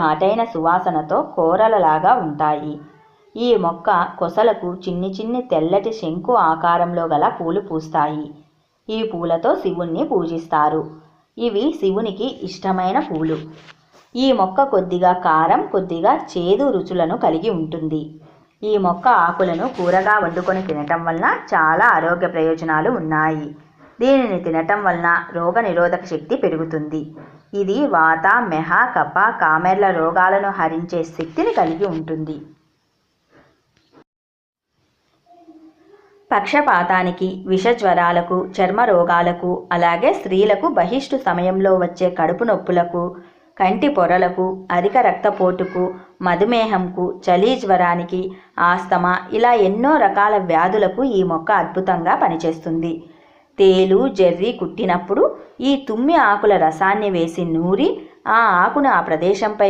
ఘాటైన సువాసనతో కూరలలాగా ఉంటాయి. ఈ మొక్క కొసలకు చిన్ని చిన్ని తెల్లటి శంకు ఆకారంలో గల పూలు పూస్తాయి. ఈ పూలతో శివుణ్ణి పూజిస్తారు. ఇవి శివునికి ఇష్టమైన పూలు. ఈ మొక్క కొద్దిగా కారం కొద్దిగా చేదు రుచులను కలిగి ఉంటుంది. ఈ మొక్క ఆకులను కూరగా వండుకొని తినటం వలన చాలా ఆరోగ్య ప్రయోజనాలు ఉన్నాయి. దీనిని తినటం వలన రోగ నిరోధక శక్తి పెరుగుతుంది. ఇది వాత మెహ కప కామెర్ల రోగాలను హరించే శక్తిని కలిగి ఉంటుంది. పక్షపాతానికి విషజ్వరాలకు చర్మ రోగాలకు అలాగే స్త్రీలకు బహిష్టు సమయంలో వచ్చే కడుపు నొప్పులకు కంటి పొరలకు అధిక రక్తపోటుకు మధుమేహంకు చలి జ్వరానికి ఆస్తమా ఇలా ఎన్నో రకాల వ్యాధులకు ఈ మొక్క అద్భుతంగా పనిచేస్తుంది. తేలు జర్రి కుట్టినప్పుడు ఈ తుమ్మి ఆకుల రసాన్ని వేసి నూరి ఆ ఆకును ఆ ప్రదేశంపై